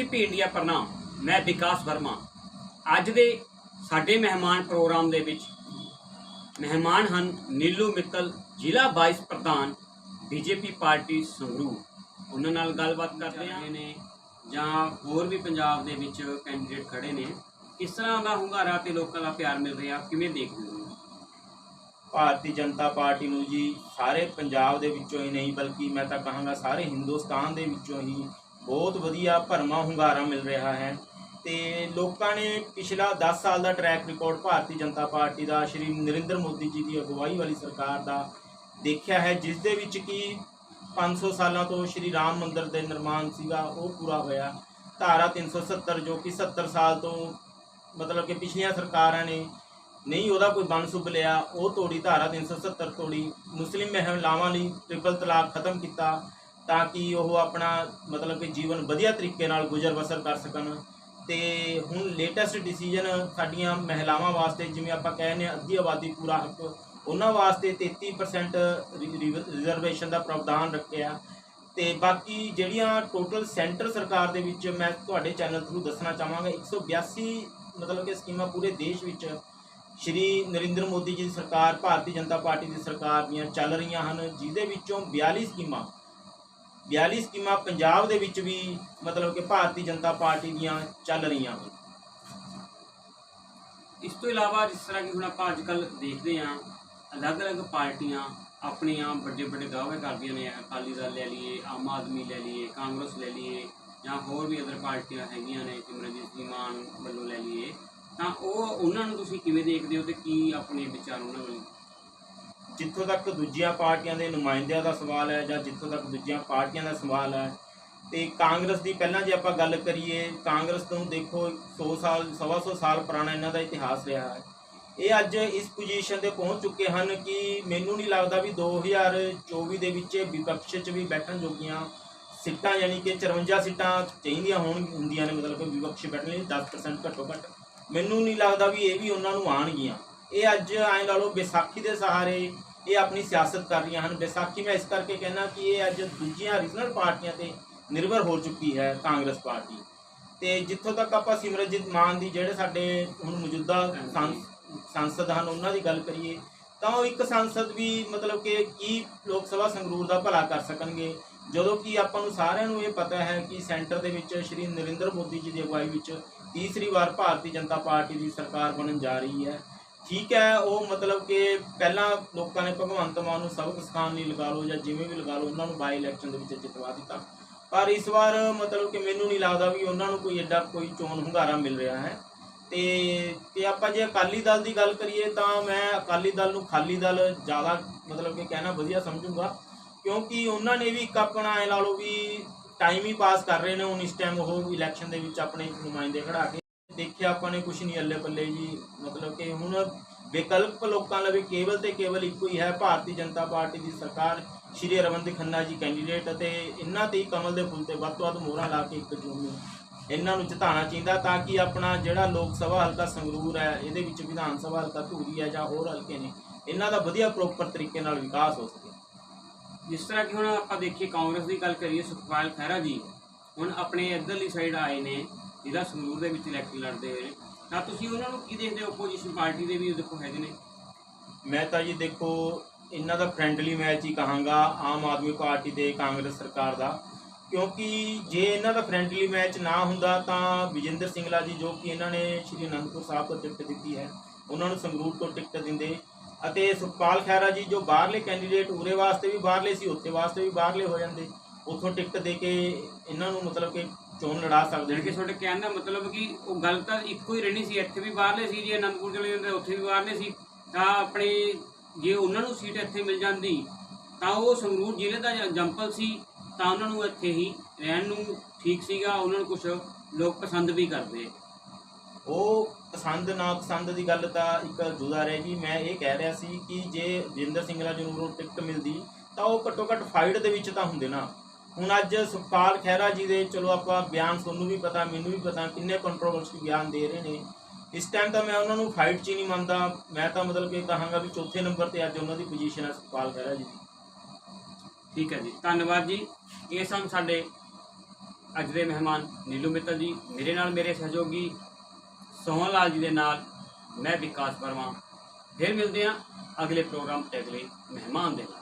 Media ਪ੍ਰਣਾਮ ਮੈਂ ਵਿਕਾਸ ਵਰਮਾ। ਅੱਜ ਦੇ ਸਾਡੇ ਮਹਿਮਾਨ ਪ੍ਰੋਗਰਾਮ ਦੇ ਵਿੱਚ ਮਹਿਮਾਨ ਹਨ ਨੀਲੂ ਮਿੱਤਲ ਜ਼ਿਲ੍ਹਾ ਵਾਈਸ ਪ੍ਰਧਾਨ ਬੀਜੇਪੀ ਪਾਰਟੀ ਸੰਗਰੂਰ। ਉਹਨਾਂ ਨਾਲ ਗੱਲਬਾਤ ਕਰਦੇ ਹਾਂ। ਨੇ ਜਾਂ ਹੋਰ ਵੀ ਪੰਜਾਬ ਦੇ ਵਿੱਚ ਕੈਂਡੀਡੇਟ ਖੜੇ ਨੇ। ਕਿਸ ਤਰ੍ਹਾਂ ਦਾ ਹੁੰਗਾਰਾ ਤੇ ਲੋਕਾਂ ਦਾ ਪਿਆਰ ਮਿਲ ਰਿਹਾ ਕਿਵੇਂ ਦੇਖਦੇ ਹੋ? ਭਾਰਤੀ ਜਨਤਾ ਪਾਰਟੀ ਨੂੰ ਜੀ ਸਾਰੇ ਪੰਜਾਬ ਦੇ ਵਿੱਚੋਂ ਹੀ ਨਹੀਂ ਬਲਕਿ ਮੈਂ ਤਾਂ ਕਹਾਂਗਾ ਸਾਰੇ ਹਿੰਦੁਸਤਾਨ ਦੇ ਵਿੱਚੋਂ ਹੀ ਬਹੁਤ ਵਧੀਆ ਭਰਮਾ ਹੁੰਗਾਰਾ ਮਿਲ ਰਿਹਾ ਹੈ ਤੇ ਲੋਕਾਂ ਨੇ ਪਿਛਲਾ 10 ਸਾਲ ਦਾ track record Bharatiya Janata Party ਦਾ, ਸ਼੍ਰੀ ਨਰਿੰਦਰ ਮੋਦੀ ਜੀ ਦੀ ਅਗਵਾਈ ਵਾਲੀ ਸਰਕਾਰ ਦਾ ਦੇਖਿਆ ਹੈ, ਜਿਸ ਦੇ ਵਿੱਚ ਕਿ 500 ਸਾਲਾਂ ਤੋਂ ਸ਼੍ਰੀ ਰਾਮ ਮੰਦਿਰ ਦੇ ਨਿਰਮਾਣ ਸੀਗਾ, ਉਹ ਪੂਰਾ ਹੋਇਆ। ਧਾਰਾ 370 ਜੋ ਕਿ 70 ਸਾਲ ਤੋਂ ਮਤਲਬ ਕਿ ਪਿਛਲੀਆਂ ਸਰਕਾਰਾਂ ਨੇ ਨਹੀਂ ਉਹਦਾ ਕੋਈ ਮਨਸੂਬ ਲਿਆ, ਉਹ ਤੋੜੀ ਧਾਰਾ 370 ਤੋੜੀ। ਮੁਸਲਿਮ ਮਹਿਲਾਵਾਂ ਲਈ ਟ੍ਰਿਪਲ ਤਲਾਕ ਖਤਮ ਕੀਤਾ। ਤਾਂ ਕਿ ਉਹ ਆਪਣਾ ਮਤਲਬ ਕਿ ਜੀਵਨ ਵਧੀਆ ਤਰੀਕੇ ਨਾਲ ਗੁਜ਼ਰ ਬਸਰ ਕਰ ਸਕਣ। ਤੇ ਹੁਣ ਲੇਟੈਸਟ ਡਿਸੀਜਨ ਸਾਡੀਆਂ ਮਹਿਲਾਵਾਂ ਵਾਸਤੇ, ਜਿਵੇਂ ਆਪਾਂ ਕਹਿੰਦੇ ਹਾਂ, ਅੱਧੀ ਆਬਾਦੀ ਪੂਰਾ ਹੱਕ, ਉਹਨਾਂ ਵਾਸਤੇ 33% ਰਿਜ਼ਰਵੇਸ਼ਨ ਦਾ ਪ੍ਰਾਵਧਾਨ ਰੱਖਿਆ। ਤੇ ਬਾਕੀ ਜਿਹੜੀਆਂ ਟੋਟਲ ਸੈਂਟਰ ਸਰਕਾਰ ਦੇ ਵਿੱਚ ਮੈਂ ਤੁਹਾਡੇ ਚੈਨਲ ਥਰੂ ਦੱਸਣਾ ਚਾਹਾਂਗਾ 182 ਮਤਲਬ ਕਿ ਸਕੀਮਾਂ ਪੂਰੇ ਦੇਸ਼ ਵਿੱਚ ਸ਼੍ਰੀ ਨਰਿੰਦਰ ਮੋਦੀ ਜੀ ਦੀ ਸਰਕਾਰ, ਭਾਰਤੀ ਜਨਤਾ ਪਾਰਟੀ ਦੀ ਸਰਕਾਰ ਦੀਆਂ ਚੱਲ ਰਹੀਆਂ ਹਨ, ਜਿਹਦੇ ਵਿੱਚੋਂ 42 ਸਕੀਮਾਂ 42 ਸਕੀਮਾਂ ਪੰਜਾਬ ਦੇ ਵਿੱਚ ਵੀ ਮਤਲਬ ਕਿ ਭਾਰਤੀ ਜਨਤਾ ਪਾਰਟੀ ਦੀਆਂ ਚੱਲ ਰਹੀਆਂ ਹਨ ਇਸ ਤੋਂ ਇਲਾਵਾ ਜਿਸ ਤਰ੍ਹਾਂ ਕਿ ਹੁਣ ਆਪਾਂ ਅੱਜ ਕੱਲ ਦੇਖਦੇ ਹਾਂ, ਅਲੱਗ-ਅਲੱਗ ਪਾਰਟੀਆਂ ਆਪਣੀਆਂ ਵੱਡੇ ਵੱਡੇ ਦਾਅਵੇ ਕਰਦੀਆਂ ਨੇ, ਅਕਾਲੀ ਦਲ ਲੈ ਲਈਏ, ਆਮ ਆਦਮੀ ਲੈ ਲਈਏ, ਕਾਂਗਰਸ ਲੈ ਲਈਏ, ਜਾਂ ਹੋਰ ਵੀ ਅਦਰ ਪਾਰਟੀਆਂ ਹੈਗੀਆਂ ਨੇ ਸਿਮਰਨਜੀਤ ਸਿੰਘ ਮਾਨ ਵੱਲੋਂ ਲੈ ਲਈਏ, ਤਾਂ ਉਹ, ਉਹਨਾਂ ਨੂੰ ਤੁਸੀਂ ਕਿਵੇਂ ਦੇਖਦੇ ਹੋ ਤੇ ਕੀ ਆਪਣੇ ਵਿਚਾਰ ਉਹਨਾਂ ਵੱਲ? ਜਿੱਥੋਂ ਤੱਕ ਦੂਜੀਆਂ ਪਾਰਟੀਆਂ ਦੇ ਨੁਮਾਇੰਦਿਆਂ ਦਾ ਸਵਾਲ ਹੈ ਜਾਂ ਜਿੱਥੋਂ ਤੱਕ ਦੂਜੀਆਂ ਪਾਰਟੀਆਂ ਦਾ ਸਵਾਲ ਹੈ, ਤੇ ਕਾਂਗਰਸ ਦੀ ਪਹਿਲਾਂ ਜੇ ਆਪਾਂ ਗੱਲ ਕਰੀਏ, ਕਾਂਗਰਸ ਤੋਂ ਦੇਖੋ 100 ਸਾਲ, ਸਵਾ ਸੌ ਸਾਲ ਪੁਰਾਣਾ ਇਹਨਾਂ ਦਾ ਇਤਿਹਾਸ ਰਿਹਾ ਹੈ। ਇਹ ਅੱਜ ਇਸ ਪੋਜੀਸ਼ਨ ਤੇ ਪਹੁੰਚ ਚੁੱਕੇ ਹਨ ਕਿ ਮੈਨੂੰ ਨਹੀਂ ਲੱਗਦਾ ਵੀ 2024 ਦੇ ਵਿੱਚ ਵਿਪਕਸ਼ 'ਚ ਵੀ ਬੈਠਣ ਜੋਗੀਆਂ ਸੀਟਾਂ, ਯਾਨੀ ਕਿ 54 ਸੀਟਾਂ ਚਾਹੀਦੀਆਂ ਹੋਣ, ਹੁੰਦੀਆਂ ਨੇ, ਮਤਲਬ ਕਿ ਵਿਪਕਸ਼ ਬੈਠਣ ਲਈ 10% ਘੱਟੋ ਘੱਟ। ਮੈਨੂੰ ਨਹੀਂ ਲੱਗਦਾ ਵੀ ਇਹ ਵੀ ਉਹਨਾਂ ਨੂੰ ਆਣਗੀਆਂ ਇਹ ਅੱਜ ਐਂ ਲਾ ਲਓ ਵਿਸਾਖੀ ਦੇ ਸਹਾਰੇ ਇਹ ਆਪਣੀ ਸਿਆਸਤ ਕਰ ਰਹੀਆਂ ਹਨ। ਵਿਸਾਖੀ ਮੈਂ ਇਸ ਕਰਕੇ ਕਹਿਣਾ ਕਿ ਇਹ ਅੱਜ ਦੂਜੀਆਂ ਰੀਜਨਲ ਪਾਰਟੀਆਂ ਤੇ ਨਿਰਭਰ ਹੋ ਚੁੱਕੀ ਹੈ ਕਾਂਗਰਸ ਪਾਰਟੀ। ਤੇ ਜਿੱਥੋਂ ਤੱਕ ਆਪਾਂ ਸਿਮਰਜੀਤ ਮਾਨ ਦੀ ਜਿਹੜੇ ਸਾਡੇ ਹੁਣ ਮੌਜੂਦਾ ਸਾਂ- ਸੰਸਦ ਹਨ, ਉਹਨਾਂ ਦੀ ਗੱਲ ਕਰੀਏ, ਤਾਂ ਉਹ ਇੱਕ ਸੰਸਦ ਵੀ ਮਤਲਬ ਕਿ ਕੀ ਲੋਕ ਸਭਾ ਸੰਗਰੂਰ ਦਾ ਭਲਾ ਕਰ ਸਕਣਗੇ। ਜਦੋਂ ਕਿ ਆਪਾਂ ਨੂੰ ਸਾਰਿਆਂ ਨੂੰ ਇਹ ਪਤਾ ਹੈ ਕਿ ਸੈਂਟਰ ਦੇ ਵਿੱਚ ਸ਼੍ਰੀ ਨਰਿੰਦਰ ਮੋਦੀ ਜੀ ਦੀ ਅਗਵਾਈ ਵਿੱਚ ਤੀਸਰੀ ਵਾਰ ਭਾਰਤੀ ਜਨਤਾ ਪਾਰਟੀ ਦੀ ਸਰਕਾਰ ਬਣਨ ਜਾ ਰਹੀ ਹੈ। ਠੀਕ ਹੈ, ਉਹ ਮਤਲਬ ਕਿ ਪਹਿਲਾਂ ਲੋਕਾਂ ਨੇ ਭਗਵੰਤ ਮਾਨ ਨੂੰ ਸਬਕ ਸਿਖਾਉਣ ਲਈ ਲਗਾ ਲਓ ਜਾਂ ਜਿਵੇਂ ਵੀ ਲਗਾ ਲਓ, ਉਹਨਾਂ ਨੂੰ ਬਾਈ ਇਲੈਕਸ਼ਨ ਦੇ ਵਿੱਚ ਜਿਤਵਾ ਦਿੱਤਾ। ਪਰ ਇਸ ਵਾਰ ਮਤਲਬ ਕਿ ਮੈਨੂੰ ਨਹੀਂ ਲੱਗਦਾ ਵੀ ਉਹਨਾਂ ਨੂੰ ਕੋਈ ਐਡਾ ਕੋਈ ਚੋਣ ਹੁੰਗਾਰਾ ਮਿਲ ਰਿਹਾ ਹੈ। ਤੇ ਤੇ ਆਪਾਂ ਜੇ ਅਕਾਲੀ ਦਲ ਦੀ ਗੱਲ ਕਰੀਏ ਤਾਂ ਮੈਂ ਅਕਾਲੀ ਦਲ ਨੂੰ ਖਾਲੀ ਦਲ ਜ਼ਿਆਦਾ ਮਤਲਬ ਕਿ ਕਹਿਣਾ ਵਧੀਆ ਸਮਝੂੰਗਾ। ਕਿਉਂਕਿ ਉਹਨਾਂ ਨੇ ਵੀ ਇੱਕ ਆਪਣਾ ਐ ਲਾ ਲਓ ਵੀ ਟਾਈਮ ਹੀ ਪਾਸ ਕਰ ਰਹੇ ਨੇ, ਹੁਣ ਇਸ ਟਾਈਮ ਉਹ ਇਲੈਕਸ਼ਨ ਦੇ ਵਿੱਚ ਆਪਣੇ ਨੁਮਾਇੰਦੇ ਖੜਾ ਕੇ ਦੇਖਿਆ ਆਪਾਂ ਨੇ ਕੁਝ ਨਹੀਂ ਅੱਲੇ ਪੱਲੇ ਜੀ, ਮਤਲਬ ਕਿ ਹੁਣ ਵਿਕਲਪ ਲੋਕਾਂ ਲਈ ਕੇਵਲ ਤੇ ਕੇਵਲ ਇੱਕੋ ਹੀ ਹੈ, ਭਾਰਤੀ ਜਨਤਾ ਪਾਰਟੀ ਦੀ ਸਰਕਾਰ, ਸ਼੍ਰੀ ਅਰਵਿੰਦ ਖੰਨਾ ਜੀ ਕੈਂਡੀਡੇਟ ਅਤੇ ਇਹਨਾਂ ਤੇ ਹੀ ਕਮਲ ਦੇ ਫੁੱਲ ਤੇ ਵੱਧ ਤੋਂ ਵੱਧ ਮੋਹਰਾਂ ਲਾ ਕੇ ਇੱਕ ਜੂਨ ਨੂੰ ਇਹਨਾਂ ਨੂੰ ਜਿਤਾਉਣਾ ਚਾਹੀਦਾ ਤਾਂ ਕਿ ਆਪਣਾ ਜਿਹੜਾ ਲੋਕ ਸਭਾ ਹਲਕਾ ਸੰਗਰੂਰ ਹੈ, ਇਹਦੇ ਵਿੱਚ ਵਿਧਾਨ ਸਭਾ ਹਲਕਾ ਧੂਰੀ ਹੈ ਜਾਂ ਹੋਰ ਹਲਕੇ ਨੇ, ਇਹਨਾਂ ਦਾ ਵਧੀਆ ਪ੍ਰੋਪਰ ਤਰੀਕੇ ਨਾਲ ਵਿਕਾਸ ਹੋ ਸਕੇ। ਜਿਸ ਤਰ੍ਹਾਂ ਕਿ ਹੁਣ ਆਪਾਂ ਦੇਖੀਏ ਕਾਂਗਰਸ ਦੀ ਗੱਲ ਕਰੀਏ, ਸੁਖਪਾਲ ਖਹਿਰਾ ਜੀ, ਹੁਣ ਆਪਣੇ ਇੱਧਰਲੀ ਸਾਈਡ ਆਏ ਨੇ ਜਿਹੜਾ ਸੰਗਰੂਰ ਦੇ ਵਿੱਚ ਇਲੈਕਸ਼ਨ ਲੜਦੇ ਹੋਏ। ਤਾਂ ਤੁਸੀਂ ਉਹਨਾਂ ਨੂੰ ਕੀ ਦੇਖਦੇ ਹੋ? ਆਪੋਜੀਸ਼ਨ ਪਾਰਟੀ ਦੇ ਵੀ ਦੇਖੋ ਹੈਗੇ ਨੇ। ਮੈਂ ਤਾਂ ਜੀ ਦੇਖੋ, ਇਹਨਾਂ ਦਾ ਫ੍ਰੈਂਡਲੀ ਮੈਚ ਹੀ ਕਹਾਂਗਾ ਆਮ ਆਦਮੀ ਪਾਰਟੀ ਤੇ ਕਾਂਗਰਸ ਸਰਕਾਰ ਦਾ। ਕਿਉਂਕਿ ਜੇ ਇਹਨਾਂ ਦਾ ਫ੍ਰੈਂਡਲੀ ਮੈਚ ਨਾ ਹੁੰਦਾ ਤਾਂ ਵਿਜੇਂਦਰ ਸਿੰਗਲਾ ਜੀ, ਜੋ ਕਿ ਇਹਨਾਂ ਨੇ ਸ਼੍ਰੀ ਅਨੰਦਪੁਰ ਸਾਹਿਬ ਤੋਂ ਟਿਕਟ ਦਿੱਤੀ ਹੈ, ਉਹਨਾਂ ਨੂੰ ਸੰਗਰੂਰ ਤੋਂ ਟਿਕਟ ਦਿੰਦੇ। ਅਤੇ ਸੁਖਪਾਲ ਖਹਿਰਾ ਜੀ, ਜੋ ਬਾਹਰਲੇ ਕੈਂਡੀਡੇਟ ਉਰੇ ਵਾਸਤੇ ਵੀ ਬਾਹਰਲੇ ਸੀ, ਉੱਥੇ ਵਾਸਤੇ ਵੀ ਬਾਹਰਲੇ ਹੋ ਜਾਂਦੇ। ਉੱਥੋਂ ਟਿਕਟ ਦੇ ਕੇ ਇਹਨਾਂ ਨੂੰ ਮਤਲਬ ਕਿ ਚੋਣ ਲੜਾ ਸਕਦੇ ਜਿਹੜੇ ਕਿ ਨੇ। ਤੁਹਾਡੇ ਕਹਿਣ ਦਾ ਮਤਲਬ ਕਿ ਉਹ ਗੱਲ ਤਾਂ ਇੱਕੋ ਹੀ ਰਹਿਣੀ ਸੀ ਇੱਥੇ ਵੀ ਬਾਹਰਲੇ ਸੀ ਜੇ ਅਨੰਦਪੁਰ ਚਲੇ ਜਾਂਦੇ ਉੱਥੇ ਵੀ ਬਾਹਰਲੇ ਸੀ ਤਾਂ ਆਪਣੇ ਜੇ ਉਹਨਾਂ ਨੂੰ ਸੀਟ ਇੱਥੇ ਮਿਲ ਜਾਂਦੀ ਤਾਂ ਉਹ ਸੰਗਰੂਰ ਜ਼ਿਲ੍ਹੇ ਦਾ ਜੰਪਲ ਸੀ ਤਾਂ ਉਹਨਾਂ ਨੂੰ ਇੱਥੇ ਹੀ ਰਹਿਣ ਨੂੰ ਠੀਕ ਸੀਗਾ ਉਹਨਾਂ ਨੂੰ ਕੁਝ ਲੋਕ ਪਸੰਦ ਵੀ ਕਰਦੇ। ਉਹ ਪਸੰਦ ਨਾ ਪਸੰਦ ਦੀ ਗੱਲ ਤਾਂ ਇੱਕ ਜੁਦਾ ਰਹੇਗੀ ਮੈਂ ਇਹ ਕਹਿ ਰਿਹਾ ਸੀ ਕਿ ਜੇ ਜਿੰਦਰ ਸਿੰਘਲਾ ਜੀ ਨੂੰ ਟਿਕਟ ਮਿਲਦੀ ਤਾਂ ਉਹ ਘੱਟੋ ਘੱਟ ਫਾਈਟ ਦੇ ਵਿੱਚ ਤਾਂ ਹੁੰਦੇ ਨਾ। ਹੁਣ ਅੱਜ ਸੁਖਪਾਲ ਖਹਿਰਾ ਜੀ ਦੇ, ਚਲੋ ਆਪਾਂ ਬਿਆਨ ਤੁਹਾਨੂੰ ਵੀ ਪਤਾ, ਮੈਨੂੰ ਵੀ ਪਤਾ ਕਿੰਨੇ ਕੰਟਰੋਵਰਸੀ ਬਿਆਨ ਦੇ ਰਹੇ ਨੇ। ਇਸ ਟਾਈਮ ਤਾਂ ਮੈਂ ਉਹਨਾਂ ਨੂੰ ਫਾਈਟ 'ਚ ਹੀ ਨਹੀਂ ਮੰਨਦਾ। ਮੈਂ ਤਾਂ ਮਤਲਬ ਕਿ ਕਹਾਂਗਾ ਵੀ ਚੌਥੇ ਨੰਬਰ ਤੇ ਅੱਜ ਉਹਨਾਂ ਦੀ ਪੋਜੀਸ਼ਨ ਹੈ ਸੁਖਪਾਲ ਖਹਿਰਾ ਜੀ ਦੀ। ਠੀਕ ਹੈ ਜੀ। ਧੰਨਵਾਦ ਜੀ। ਇਹ ਸਨ ਸਾਡੇ ਅੱਜ ਦੇ ਮਹਿਮਾਨ ਨੀਲੂ ਮਿੱਤਲ ਜੀ। ਮੇਰੇ ਨਾਲ ਮੇਰੇ ਸਹਿਯੋਗੀ ਸੋਹਣ ਲਾਲ ਜੀ ਦੇ ਨਾਲ ਮੈਂ ਵਿਕਾਸ ਵਰਮਾ। ਫਿਰ ਮਿਲਦੇ ਹਾਂ ਅਗਲੇ ਪ੍ਰੋਗਰਾਮ ਤੇ ਅਗਲੇ ਮਹਿਮਾਨ ਦੇ ਨਾਲ।